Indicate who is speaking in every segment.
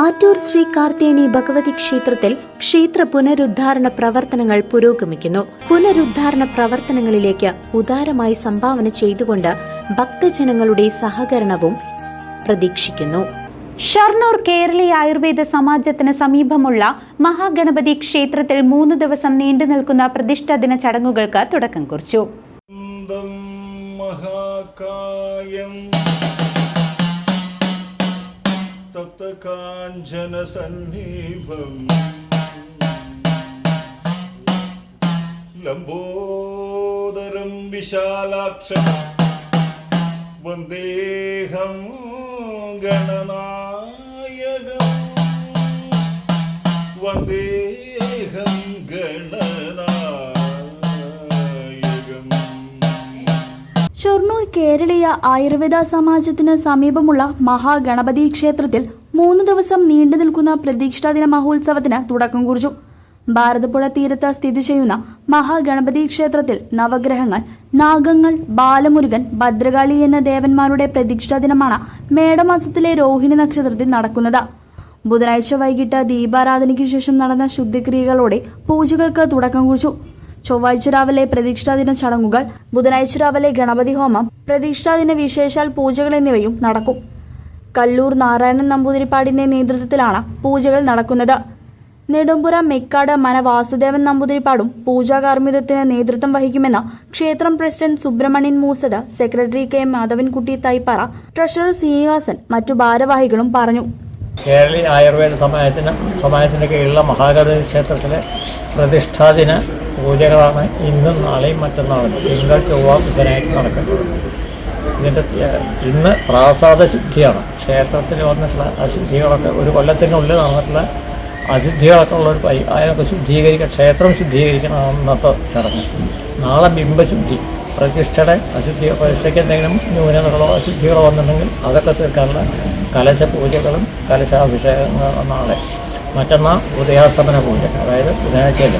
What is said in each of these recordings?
Speaker 1: ആറ്റൂർ ശ്രീ കാർത്തേനി ഭഗവതി ക്ഷേത്രത്തിൽ ക്ഷേത്ര പുനരുദ്ധാരണ പ്രവർത്തനങ്ങൾ പുരോഗമിക്കുന്നു. പുനരുദ്ധാരണ പ്രവർത്തനങ്ങളിലേക്ക് ഉദാരമായി സംഭാവന ചെയ്തുകൊണ്ട് ഭക്തജനങ്ങളുടെ സഹകരണവും പ്രതീക്ഷിക്കുന്നു. ഷർണൂർ കേരളീയ ആയുർവേദ സമാജത്തിന് സമീപമുള്ള മഹാഗണപതി ക്ഷേത്രത്തിൽ മൂന്ന് ദിവസം നീണ്ടു നിൽക്കുന്ന പ്രതിഷ്ഠാ ദിന ചടങ്ങുകൾക്ക് തുടക്കം കുറിച്ചു.
Speaker 2: മഹാകായം. തപ്തകാഞ്ചനസന്നിഭം ലംബോദരം വിശാലാക്ഷ വന്ദേഹം ഗണനായകം. വന്ദേഹം ഗണനായകം.
Speaker 3: ഷൊർണൂർ കേരളീയ ആയുർവേദ സമാജത്തിന് സമീപമുള്ള മഹാഗണപതി ക്ഷേത്രത്തിൽ മൂന്ന് ദിവസം നീണ്ടു നിൽക്കുന്ന പ്രതീക്ഷാദിന മഹോത്സവത്തിന് തുടക്കം കുറിച്ചു. ഭാരതപ്പുഴ തീരത്ത് സ്ഥിതി ചെയ്യുന്ന മഹാഗണപതി ക്ഷേത്രത്തിൽ നവഗ്രഹങ്ങൾ നാഗങ്ങൾ ബാലമുരുകൻ ഭദ്രകാളി എന്ന ദേവന്മാരുടെ പ്രതീക്ഷാ ദിനമാണ് മേടമാസത്തിലെ രോഹിണി നക്ഷത്രത്തിൽ നടക്കുന്നത്. ബുധനാഴ്ച വൈകിട്ട് ദീപാരാധനയ്ക്ക് ശേഷം നടന്ന ശുദ്ധിക്രിയകളോടെ പൂജകൾക്ക് തുടക്കം കുറിച്ചു. ചൊവ്വാഴ്ച രാവിലെ പ്രതീക്ഷാദിന ചടങ്ങുകൾ ബുധനാഴ്ച രാവിലെ ഗണപതി ഹോമം പ്രതീക്ഷാദിന വിശേഷാൽ പൂജകൾ എന്നിവയും നടക്കും. കല്ലൂർ നാരായണൻ നമ്പൂതിരിപ്പാടിന്റെ നേതൃത്വത്തിലാണ് പൂജകൾ നടക്കുന്നത്. നെടുമ്പുര മെക്കാട് മന വാസുദേവൻ നമ്പൂതിരിപ്പാടും പൂജാകാർമ്മികത്തിന് നേതൃത്വം വഹിക്കുമെന്ന് ക്ഷേത്രം president Subrahmanian Moosath secretary K Madhavankutty Thaipara treasurer Srinivasan മറ്റു ഭാരവാഹികളും പറഞ്ഞു.
Speaker 4: കേരളീയ ആയുർവേദ സമാജത്തിന് സമാജത്തിന്റെ കീഴിലുള്ള മഹാഗണപതി ക്ഷേത്രത്തിലെ പ്രതിഷ്ഠാദിന പൂജകളാണ് ഇന്നും നാളെയും മറ്റന്നാളും. തിങ്കൾ ചൊവ്വ ബുധനായിട്ട് നടക്കുന്നത്. ഇതിന്റെ ഇന്ന് പ്രാസാദ ശുദ്ധിയാണ്. ക്ഷേത്രത്തിൽ വന്നിട്ടുള്ള അശുദ്ധികളൊക്കെ ഒരു കൊല്ലത്തിനുള്ളിൽ നടന്നിട്ടുള്ള അശുദ്ധികളൊക്കെ ഉള്ള ഒരു പൈ അതിനൊക്കെ ശുദ്ധീകരിക്കുക ക്ഷേത്രം ശുദ്ധീകരിക്കണം എന്നൊക്കെ ചടങ്ങ്. നാളെ ബിംബശുദ്ധി പ്രതിഷ്ഠയുടെ അശുദ്ധി പ്രതിഷ്ഠയ്ക്ക് എന്തെങ്കിലും ന്യൂനതകളോ അശുദ്ധികളോ വന്നിട്ടുണ്ടെങ്കിൽ അതൊക്കെ തീർക്കാനുള്ള കലശ പൂജകളും കലശാഭിഷേകങ്ങളും നാളെ. മറ്റന്നാൾ ഉദയാസ്തമന പൂജ അതായത് ബുധനാഴ്ചയല്ല?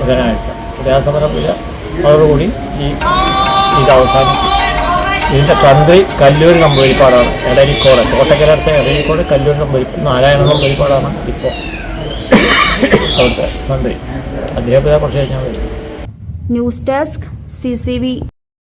Speaker 4: ബുധനാഴ്ച. ഉദയാസ്തമന പൂജ. അതോടുകൂടി ഈ ഇത് അവസാനം. ഇതിന്റെ തന്ത്രി കല്ലൂർ നമ്പൂരിപ്പാടാണ് എടരിക്കോട് കോട്ടക്കരത്തെ എടരിക്കോട് കല്ലൂർ നമ്പൂരി നാരായണ നമ്പൂരിപ്പാടാണ് ഇപ്പോൾ അവിടുത്തെ തന്ത്രി. അദ്ദേഹത്തെ കുറച്ച് കഴിഞ്ഞാൽ
Speaker 3: news desk C C V